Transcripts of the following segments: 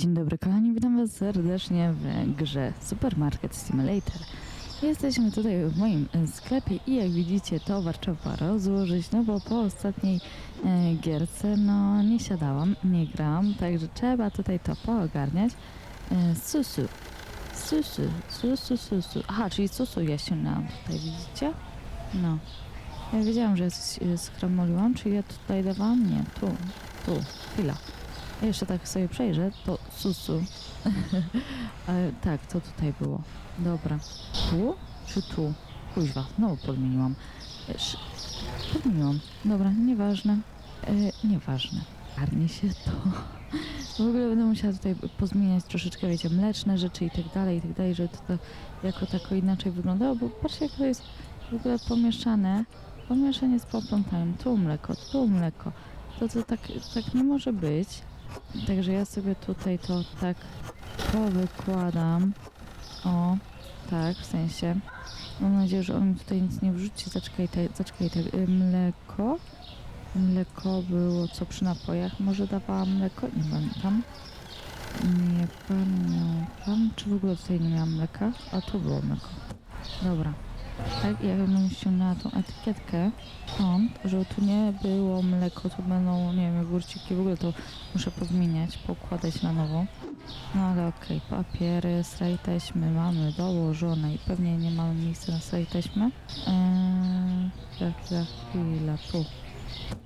Dzień dobry kochani, witam was serdecznie w grze Supermarket Simulator. Jesteśmy tutaj w moim e, sklepie i jak widzicie towar trzeba rozłożyć, no bo po ostatniej e, gierce no nie siadałam, nie grałam, także trzeba tutaj to poogarniać. E, susu, susu, susu, susu, aha, czyli susu ja ściągnęłam tutaj, widzicie? No. Ja wiedziałam, że coś schramoliłam, czy ja tutaj dawałam? Nie, tu, tu, chwila. Jeszcze tak sobie przejrzę, to susu. Ale tak, to tutaj było. Dobra. Tu czy tu? Kuźwa, znowu podmieniłam. E, sz- Podmieniłam. Dobra, nieważne. E, nieważne. Garnie się to. W ogóle będę musiała tutaj pozmieniać troszeczkę, wiecie, mleczne rzeczy i tak dalej, i tak dalej, żeby to, to jako tako inaczej wyglądało, bo patrzcie, jak to jest w ogóle pomieszane. Pomieszanie z poplątaniem. Tu mleko, tu mleko. To, to tak, tak nie może być. Także ja sobie tutaj to tak powykładam. O, tak, w sensie. Mam nadzieję, że on tutaj nic nie wrzuci. Zaczekajcie, zaczekajcie. Y, Mleko. Mleko było co przy napojach? Może dawałam mleko? Nie pamiętam. Nie pamiętam. Czy w ogóle tutaj nie miałam mleka? A tu było mleko. Dobra. Tak, ja bym ściągnęła tą etykietkę stąd, żeby tu nie było mleko, tu będą, nie wiem, jogurciki, w ogóle to muszę pozmieniać, poukładać na nowo. No ale okej, papiery, sraj taśmy mamy dołożone i pewnie nie mamy miejsca na sraj taśmę. Eee, chwila, chwila, tu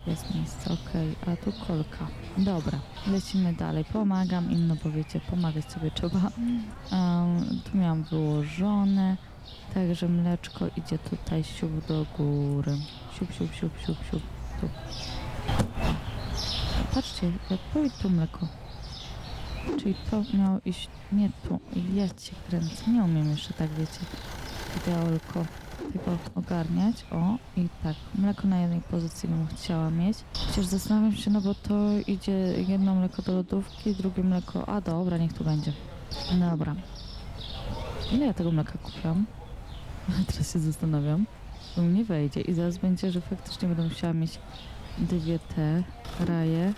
jest miejsce, okej, a tu kolka. Dobra, lecimy dalej, pomagam im, no bo wiecie, pomagać sobie trzeba. Eee, tu miałam wyłożone. Także mleczko idzie tutaj siup do góry. Siup, siup, siup, siup, siup. Tu. Patrzcie, jak powiedz tu mleko. Czyli to miało iść nie tu. Ja cię kręcę. Nie umiem jeszcze tak, wiecie, ideolko tego ogarniać. O, i tak. Mleko na jednej pozycji bym chciała mieć. Chociaż zastanawiam się, no bo to idzie jedno mleko do lodówki, drugie mleko... A dobra, niech tu będzie. Dobra. Ile ja tego mleka kupiłam? Teraz się zastanawiam. Bo nie wejdzie i zaraz będzie, że faktycznie będę musiała mieć dwie te raje.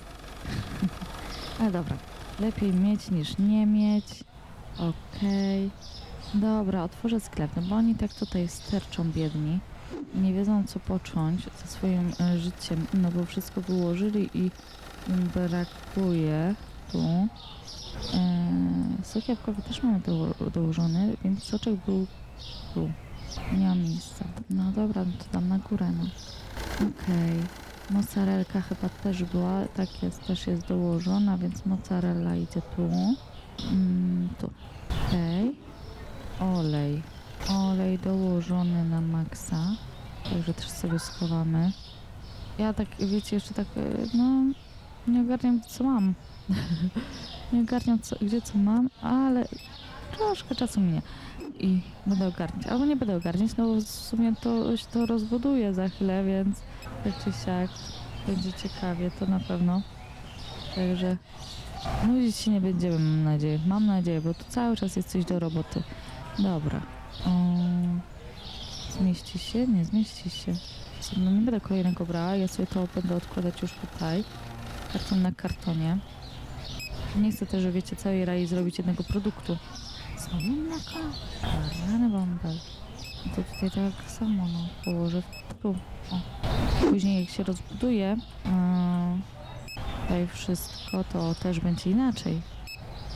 Ale dobra. Lepiej mieć niż nie mieć. Okej. Dobra, otworzę sklep, no bo oni tak tutaj sterczą biedni. Nie wiedzą co począć ze swoim e, życiem, no bo wszystko wyłożyli i im brakuje tu. Eee, sok jabłkowy też mamy doło dołożony, więc soczek był tu. Nie ma miejsca. No dobra, no to tam na górę, no. Okej. Mozzarelka chyba też była, tak jest, też jest dołożona, więc mozzarella idzie tu. Mm, tu. Okej. Olej. Olej dołożony na maksa. Także też sobie schowamy. Ja tak, wiecie, jeszcze tak, e, no, nie ogarniam co mam. nie ogarniam co, gdzie co mam, ale troszkę czasu minie i będę ogarniać. Albo nie będę ogarniać, no bo w sumie to się to rozbuduje za chwilę, więc tak czy siak będzie ciekawie, to na pewno. Także nudzić się nie będziemy, mam nadzieję. Mam nadzieję, bo tu cały czas jest coś do roboty. Dobra. Um, zmieści się? Nie zmieści się. No nie będę kolejnego brała, ja sobie to będę odkładać już tutaj. Karton na kartonie. Nie chcę też, że wiecie, całej rai zrobić jednego produktu. Znowu mleko? Rany bąbel. No to tutaj tak samo, no, położę tu. O. Później jak się rozbuduje tutaj wszystko, to też będzie inaczej.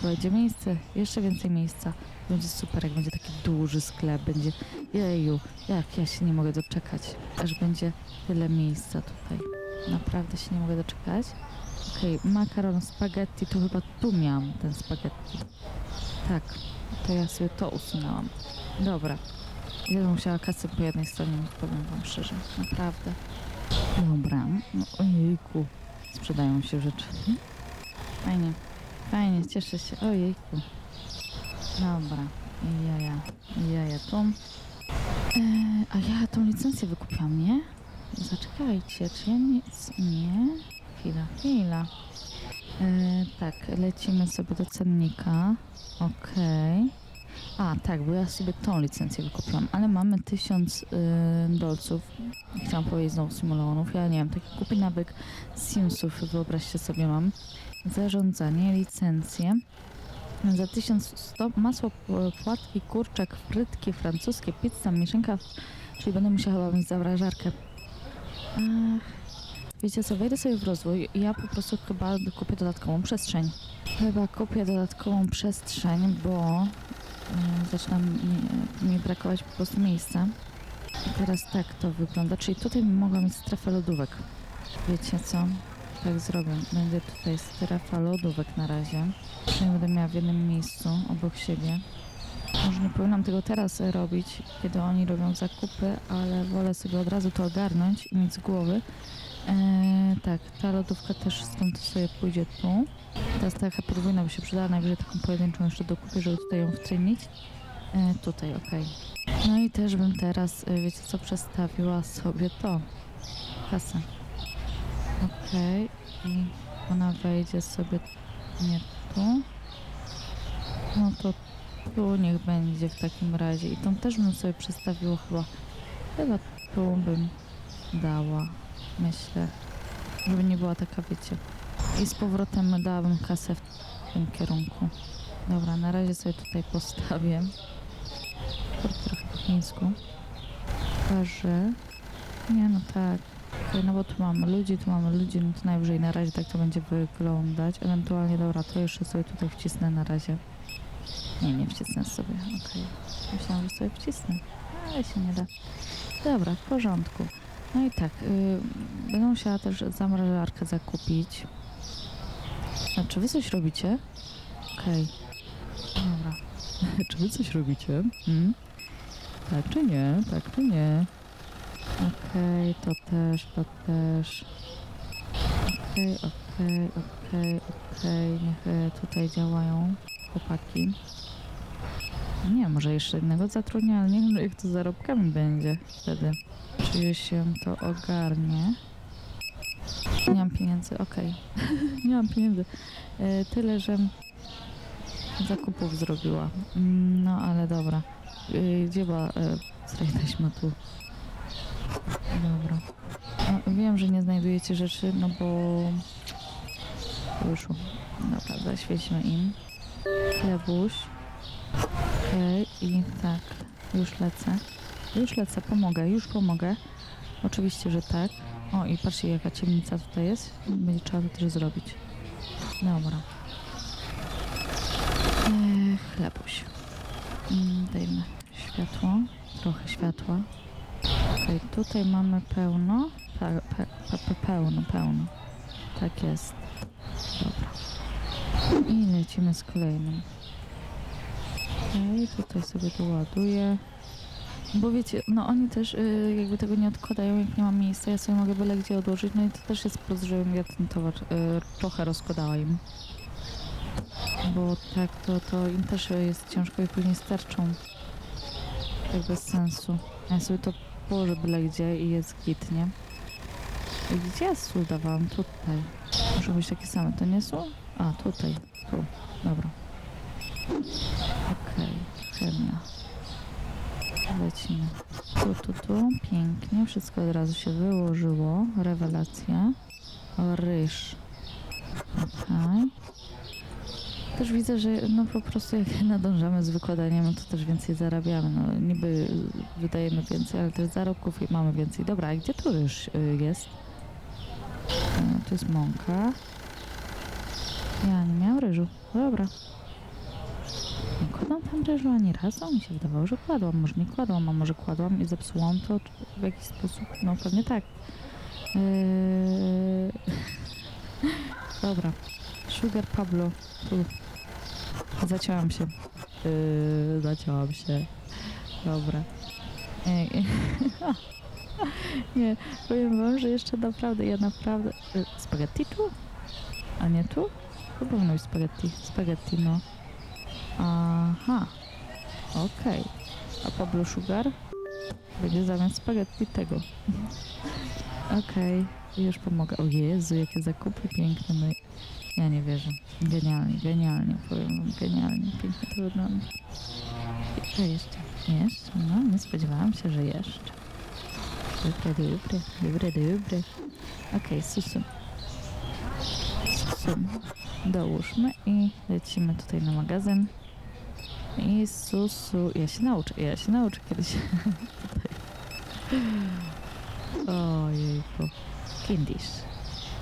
Będzie miejsce, jeszcze więcej miejsca. Będzie super, jak będzie taki duży sklep, będzie jeju, jak ja się nie mogę doczekać, aż będzie tyle miejsca tutaj. Naprawdę się nie mogę doczekać. Okej, makaron, spaghetti, to chyba tu miałam ten spaghetti. Tak, to ja sobie to usunęłam. Dobra. Ja bym musiała kasę po jednej stronie, powiem wam szczerze. Naprawdę. Dobra. No, ojejku. Sprzedają się rzeczy. Fajnie. Fajnie, cieszę się. Ojejku. Dobra. Jaja. Jaja tu. E, a ja tą licencję wykupiłam, nie? Zaczekajcie, czy ja nic... Nie? Chwila, chwila. E, tak, lecimy sobie do cennika. Okej. A, tak, bo ja sobie tą licencję wykupiłam, ale mamy tysiąc y, dolców. Chciałam powiedzieć znowu simulonów. Ja nie wiem, taki głupi nawyk Simsów, wyobraźcie sobie, mam. zarządzanie, licencje. Za 1100 masło, płatki, kurczak, frytki francuskie, pizza, mieszanka, czyli będę musiała mieć zamrażarkę. Ach, wiecie co, wejdę sobie w rozwój i ja po prostu chyba kupię dodatkową przestrzeń. Chyba kupię dodatkową przestrzeń, bo y, zaczyna mi, mi brakować po prostu miejsca. I teraz tak to wygląda, czyli tutaj bym mogła mieć strefę lodówek. Wiecie co? Tak zrobię. Będzie tutaj strefa lodówek na razie. Czyli będę miała w jednym miejscu obok siebie. Może nie powinnam tego teraz robić, kiedy oni robią zakupy, ale wolę sobie od razu to ogarnąć i mieć z głowy. Eee, tak, ta lodówka też stąd sobie pójdzie tu. Teraz taka podwójna by się przydała, najwyżej taką pojedynczą jeszcze dokupię, żeby tutaj ją wtrynić. Eee, tutaj, okej. No i też bym teraz, e, wiecie co, przestawiła sobie to. Kasę. Okej. I ona wejdzie sobie nie tu. No to tu niech będzie w takim razie. I tą też bym sobie przestawiła chyba. Chyba tu bym dała. Myślę. Żeby nie była taka, wiecie. I z powrotem dałabym kasę w tym kierunku. Dobra, na razie sobie tutaj postawię. Trochę po chińsku. Chyba, że... Nie, no tak. No bo tu mamy ludzi, tu mamy ludzi, no to najwyżej na razie tak to będzie wyglądać. Ewentualnie, dobra, to jeszcze sobie tutaj wcisnę na razie. Nie, nie wcisnę sobie, okej. Myślałam, że sobie wcisnę, ale się nie da. Dobra, w porządku. No i tak, y, będę musiała też zamrażarkę zakupić. A czy wy coś robicie? Okej. Dobra. czy wy coś robicie? Hmm? Tak czy nie? Tak czy nie? Okej, to też, to też. Okej, okej, okej, okej. Niech e, tutaj działają chłopaki. Nie, może jeszcze jednego zatrudnię, ale nie wiem, jak to zarobkami będzie wtedy. Czy się to ogarnie? Nie mam pieniędzy, okej. nie mam pieniędzy. E, tyle, że zakupów zrobiła. Mm, No, ale dobra. E, gdzie była e, tu? Dobra. No, wiem, że nie znajdujecie rzeczy, no bo wyszło. Dobra, zaświećmy im. Chleboś. Okej, i tak. Już lecę. Już lecę, pomogę, już pomogę. Oczywiście, że tak. O, i patrzcie, jaka ciemnica tutaj jest. Będzie trzeba to też zrobić. Dobra. Eee, chlebuś. Mm, dajmy światło. Trochę światła. Okej, tutaj mamy pełno. Pe, pe, pe, pełno, pełno. Tak jest. Dobra. I lecimy z kolejnym. Okej, tutaj sobie to ładuję. Bo wiecie, no oni też y, jakby tego nie odkładają, jak nie ma miejsca, ja sobie mogę byle gdzie odłożyć, no i to też jest plus, żebym ja ten towar y, trochę rozkładała im. Bo tak, to, to im też jest ciężko i później starczą. Tak bez sensu. Ja sobie to położę byle gdzie i jest git, nie? Gdzie ja sól dawałam? Tutaj. Muszą być takie same. To nie sól? A, tutaj. Tu. Dobra. Chemia. Lecimy. Tu, tu, tu. Pięknie. Wszystko od razu się wyłożyło. Rewelacja. Ryż. Okej. Też widzę, że no po prostu jak nadążamy z wykładaniem, to też więcej zarabiamy. No niby wydajemy więcej, ale też zarobków i mamy więcej. Dobra, a gdzie tu ryż y, jest? No, tu jest mąka. Ja nie miałam ryżu. Dobra. Kładłam tam ryżu ani razu. Mi się wydawało, że kładłam. Może nie kładłam, a może kładłam i zepsułam to w jakiś sposób. No pewnie tak. Yy... Dobra. Sugar Pablo. Tu. Zaciąłam się. Yy, zaciąłam się. Dobra. Ej. Nie, powiem wam, że jeszcze naprawdę, ja naprawdę... Y, Spaghetti tu? A nie tu? To powinno być spaghetti. Spaghetti, no. Aha. Okej. A Pablo Sugar? Będzie zamiast spaghetti tego. Okej. Już pomogę. O Jezu, jakie zakupy piękne. I- ja nie wierzę. Genialnie, genialnie. Powiem wam, genialnie. Pięknie to wygląda. A jeszcze, jeszcze. No, nie spodziewałam się, że jeszcze. Dobre, dobre, dobre, dobre. Okej, susum. Susum. dołóżmy i lecimy tutaj na magazyn. I susu, ja się nauczę, ja się nauczę kiedyś. Ojejku. Clean dish.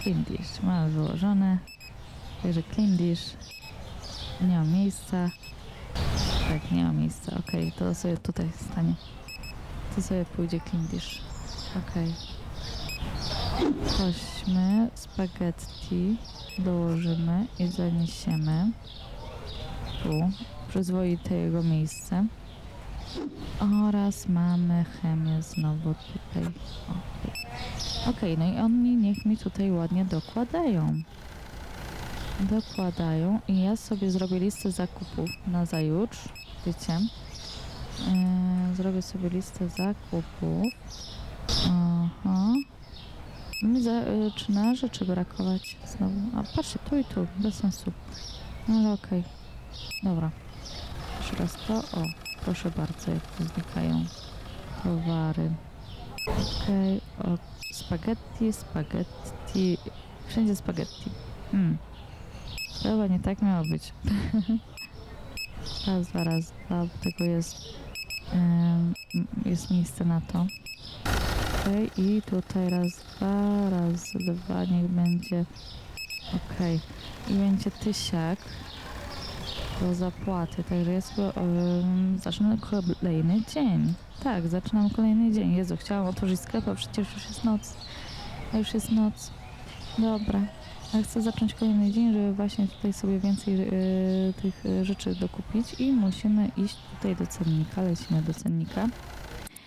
Clean dish. Mamy wyłożone. Także clean dish. Nie ma miejsca. Tak, nie ma miejsca. Okej, to sobie tutaj stanie. To sobie pójdzie clean dish. Okej. Weźmy spaghetti, dołożymy i zaniesiemy tu przyzwoite jego miejsce. Oraz mamy chemię znowu tutaj. Okej, no i oni niech mi tutaj ładnie dokładają. Dokładają i ja sobie zrobię listę zakupów na zajutrz. Wiecie? Yy, zrobię sobie listę zakupów. Aha. Mi zaczyna rzeczy brakować znowu. A patrzcie, tu i tu, bez sensu. No ale okej. Dobra. Jeszcze raz to. O, proszę bardzo, jak tu znikają towary. Okej, o, spaghetti, spaghetti. Wszędzie spaghetti. To chyba nie tak miało być. raz, dwa, raz, dwa, bo tego jest, jest miejsce na to. Okej, i tutaj raz, dwa, raz, dwa, niech będzie. Okej, i będzie tysiak do zapłaty, także sobie em, zacznę kolejny dzień. Tak, zaczynam kolejny dzień. Jezu, chciałam otworzyć sklep, a przecież już jest noc. A już jest noc. Dobra. Ja chcę zacząć kolejny dzień, żeby właśnie tutaj sobie więcej e, tych e, rzeczy dokupić i musimy iść tutaj do cennika, lecimy do cennika.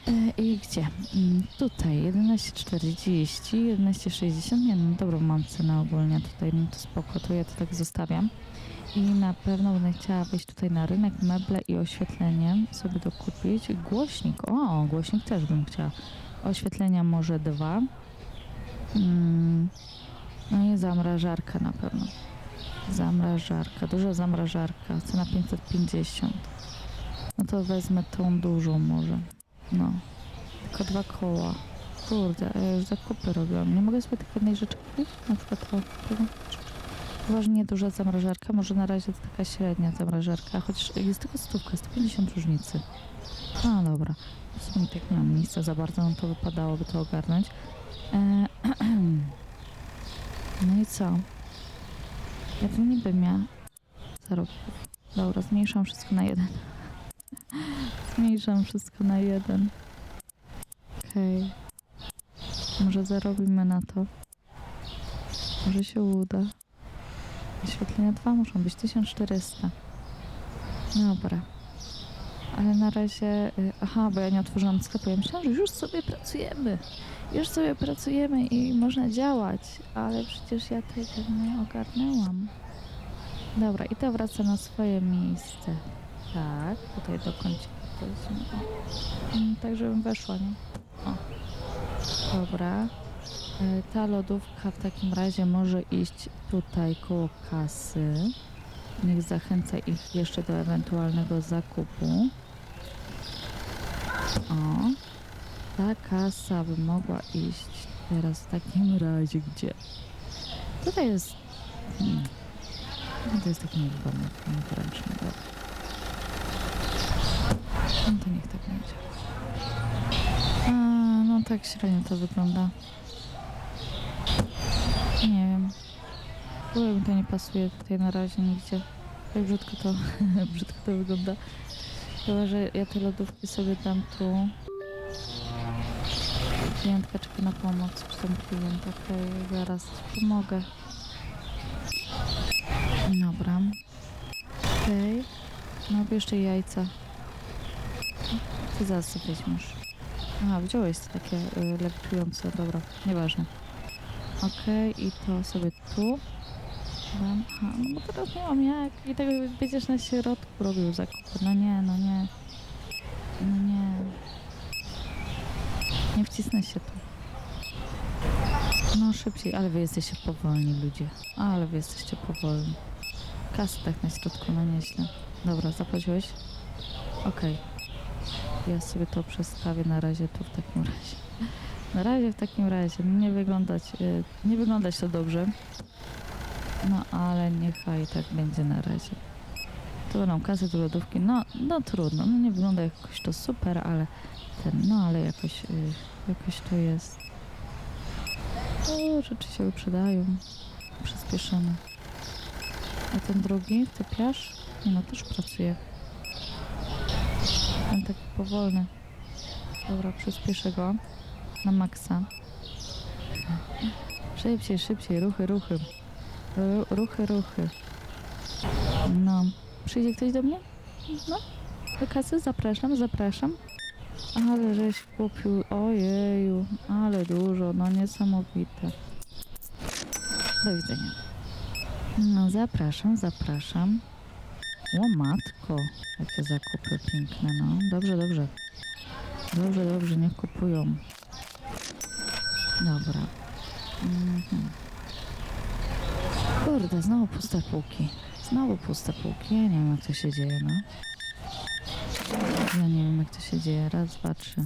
E, I gdzie? Mm, Tutaj 11,40, 11,60. Nie no, dobrą mam cenę ogólnie tutaj, no to spoko, to ja to tak zostawiam. I na pewno będę chciała wejść tutaj na rynek, meble i oświetlenie sobie dokupić. Głośnik, o, głośnik też bym chciała. Oświetlenia może dwa. Mm, no i zamrażarka na pewno. Zamrażarka, duża zamrażarka, cena 550. No to wezmę tą dużą może. No. Tylko dwa koła. Kurde, ja już zakupy robiłam. Nie mogę sobie tylko jednej rzeczy kupić? Na przykład to. Poważnie duża zamrażarka, może na razie to taka średnia zamrażarka, chociaż jest tylko stówka, 150 różnicy. A dobra, w sumie tak nie mam miejsca za bardzo, no to wypadałoby to ogarnąć. E, no i co? Ja tu niby miała zarobków. Dobra, zmniejszam wszystko na jeden. Zmniejszam wszystko na jeden. Okej. Może zarobimy na to. Może się uda. Wyświetlenia 2 muszą być 1400. Dobra. Ale na razie. y, Aha, bo ja nie otworzyłam sklepu. Ja myślałam, że już sobie pracujemy. Już sobie pracujemy i można działać. Ale przecież ja tego nie ogarnęłam. Dobra, i to wraca na swoje miejsce. Tak, tutaj do. O. Mm, Tak, żebym weszła, nie? O. Dobra. E, Ta lodówka w takim razie może iść tutaj koło kasy. Niech zachęca ich jeszcze do ewentualnego zakupu. O. Ta kasa by mogła iść teraz w takim razie gdzie? Tutaj jest... Hmm. No to jest taki niewygodny. Dobra. No to niech tak będzie. A, no tak średnio to wygląda. Nie wiem. W ogóle mi to nie pasuje tutaj na razie nigdzie. Tak brzydko to, brzydko to wygląda. Chyba, że ja te lodówki sobie dam tu. Klientka czeka na pomoc, czy tam klient, okej, zaraz ci pomogę. Dobra. Okej. No bierzcie jajca. Ty zaraz sobie weźmiesz. Aha, wziąłeś takie y, lewitujące, dobra, nieważne. Okej, i to sobie tu. Aha, no bo teraz nie mam jak. I tego będziesz na środku robił zakupy. No nie, no nie. No nie. Nie wcisnę się tu. No szybciej, ale wy jesteście powolni ludzie. Ale wy jesteście powolni. Kasy tak na środku, no nieźle. Dobra, zapłaciłeś? Okej. Ja sobie to przestawię na razie tu w takim razie. Na razie w takim razie nie wyglądać, y, nie wyglądać to dobrze. No ale niechaj tak będzie na razie. Tu będą kasy do lodówki. No, no trudno. No nie wygląda jakoś to super, ale ten, no ale jakoś, y, jakoś to jest. O, rzeczy się wyprzedają. Przyspieszymy. A ten drugi, typiarz? No, też pracuje. Ten taki powolny. Dobra, przyspieszę go na maksa. Szybciej, szybciej, ruchy, ruchy. Ru- Ruchy, ruchy. No, przyjdzie ktoś do mnie? No, do kasy? Zapraszam, zapraszam. Ale żeś kupił, ojeju, ale dużo, no niesamowite. Do widzenia. No, zapraszam, zapraszam. O matko, jakie zakupy piękne, no. Dobrze, dobrze. Dobrze, dobrze, niech kupują. Dobra. Mhm. Kurde, znowu puste półki. Znowu puste półki. Ja nie wiem, jak to się dzieje, no. Ja nie wiem, jak to się dzieje. Raz, dwa, trzy.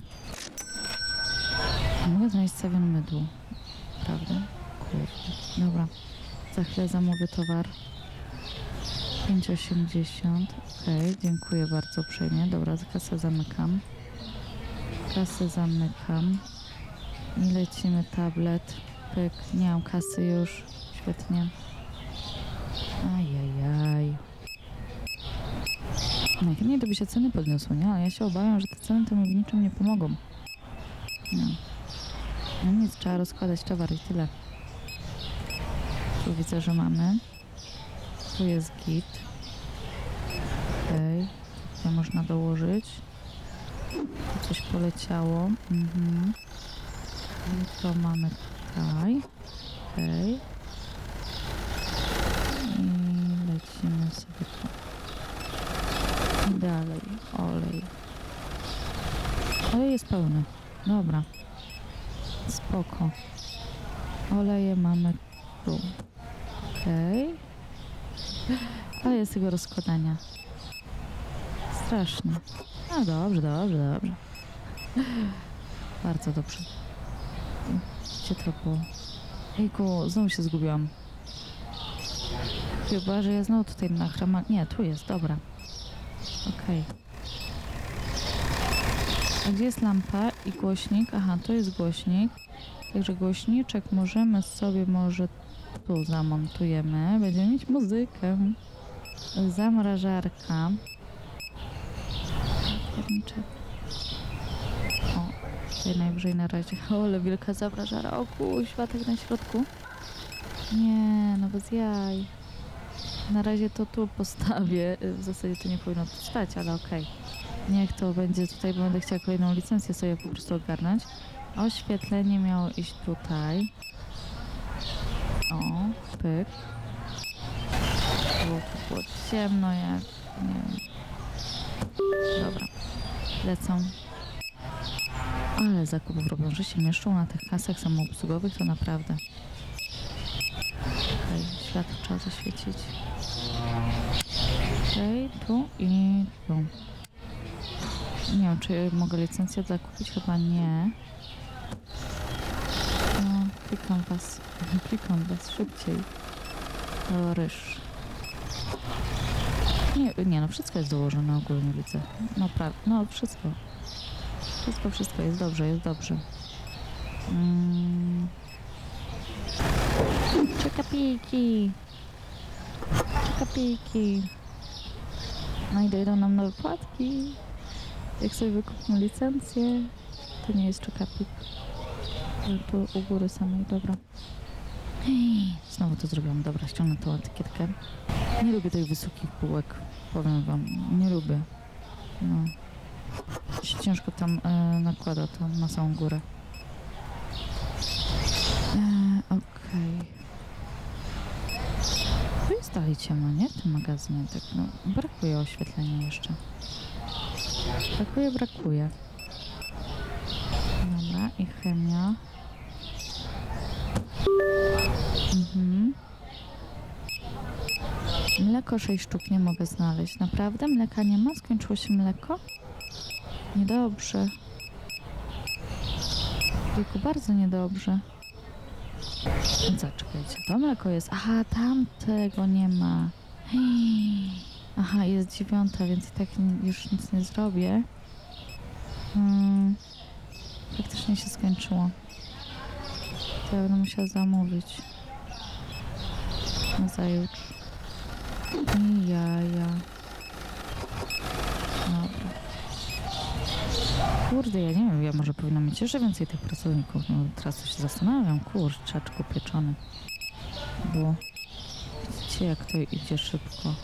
Mogę znaleźć sawion mydło. Prawda? Kurde. Dobra. Za chwilę zamówię towar. 5,80. Okej, dziękuję bardzo uprzejmie. Dobra, kasę zamykam. Kasę zamykam. I lecimy tablet. Pyk. Nie mam kasy już. Świetnie. Ajajaj. Najchętniej to by się ceny podniosły, nie? Ale ja się obawiam, że te ceny to mi w niczym nie pomogą. No. No nic, trzeba rozkładać towar i tyle. Tu widzę, że mamy. Tu jest git. Okej. Tutaj można dołożyć. Tu coś poleciało. Mhm. I to mamy tutaj. Okej. I lecimy sobie tu. Dalej. Olej. Olej jest pełny. Dobra. Spoko. Oleje mamy tu. Okej. A jest tego rozkładania. Strasznie. No dobrze, dobrze, dobrze. Bardzo dobrze. Gdzie to było? Ejku, znowu się zgubiłam. Chyba, że ja znowu tutaj na chrama... Nie, tu jest, dobra. Okej. A gdzie jest lampa i głośnik? Aha, to jest głośnik. Także głośniczek możemy sobie może tu zamontujemy. Będziemy mieć muzykę. Zamrażarka. Pierniczek. Tutaj najwyżej na razie. O, ale wielka zamrażara. O kuźwa, tak na środku. Nie, no bez jaj. Na razie to tu postawię. W zasadzie to nie powinno tu stać, ale okej. Niech to będzie tutaj, bo będę chciała kolejną licencję sobie po prostu ogarnąć. Oświetlenie miało iść tutaj. O, pyk. Było tu było ciemno jak, nie wiem. Dobra, lecą. Ale zakupów robią, że się mieszczą na tych kasach samoobsługowych, to naprawdę. Okej, światło trzeba zaświecić. Okej, tu i tu. Nie wiem, czy mogę licencję zakupić? Chyba nie. No, klikam was. Klikam was szybciej. O, ryż. Nie, nie, no wszystko jest dołożone ogólnie, widzę. No, pra, no wszystko. Wszystko, wszystko jest dobrze, jest dobrze. Mm. Czekapiki. Czekapiki. No i dojdą nam nowe płatki. Jak sobie wykupimy licencję, to nie jest czekapik. Tu u góry samej, dobra. Ej, Znowu to zrobiłam, dobra, ściągnę tą etykietkę. Nie lubię tych wysokich półek, powiem wam, nie lubię. No. Się ciężko tam e, nakłada to na samą górę. E, Okej. Tu jest dalej ciemno, nie? W tym magazynie, tak no, brakuje oświetlenia jeszcze. Brakuje, brakuje. Dobra, i chemia. Mhm. Mleko 6 sztuk nie mogę znaleźć. Naprawdę? Mleka nie ma? Skończyło się mleko? Niedobrze. Tylko bardzo niedobrze. No co, czekajcie, to mleko jest... Aha, tamtego nie ma. Aha, jest dziewiąta, więc i tak już nic nie zrobię. Hmm. Faktycznie się skończyło. To ja będę musiała zamówić. Zajutrz. I jaja. Dobra. Kurde, ja nie wiem, ja może powinna mieć jeszcze więcej tych pracowników. No teraz się zastanawiam, kurczaczku pieczony. Bo widzicie jak to idzie szybko.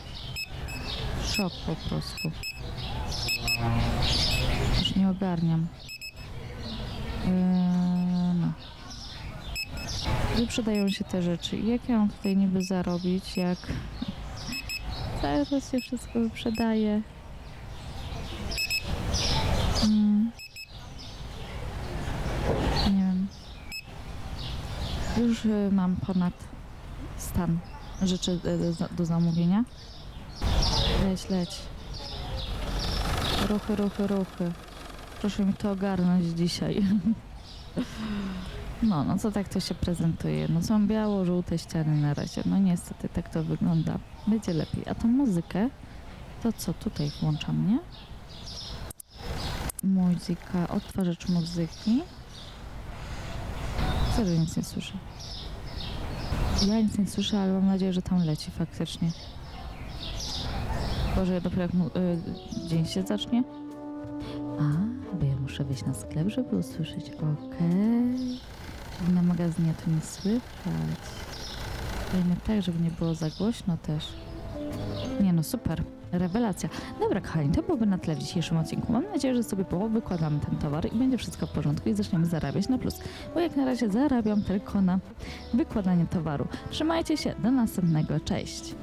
Szok po prostu. Już nie ogarniam. Eee, no. Wyprzedają się te rzeczy. Jak ja mam tutaj niby zarobić, jak cały czas się wszystko wyprzedaje? Mm. Nie wiem. Już mam ponad stan rzeczy do, za- do zamówienia. Leć, leć. Ruchy, ruchy, ruchy. Proszę mi to ogarnąć dzisiaj. No, no co tak to się prezentuje? No są biało-żółte ściany na razie. No niestety tak to wygląda. Będzie lepiej. A tą muzykę, to co tutaj włączam, nie? Muzyka, odtwarzacz muzyki. Serio nic nie słyszę. Ja nic nie słyszę, ale mam nadzieję, że tam leci faktycznie. Boże, dopiero jak mu, y, dzień się zacznie. A, bo ja muszę wejść na sklep, żeby usłyszeć. Okej. Czyli na magazynie to nie słychać. Dajmy tak, żeby nie było za głośno też. Nie no, super. Rewelacja. Dobra, kochani, to byłoby na tyle w dzisiejszym odcinku. Mam nadzieję, że sobie wykładamy ten towar i będzie wszystko w porządku i zaczniemy zarabiać na plus. Bo jak na razie zarabiam tylko na wykładanie towaru. Trzymajcie się, do następnego. Cześć!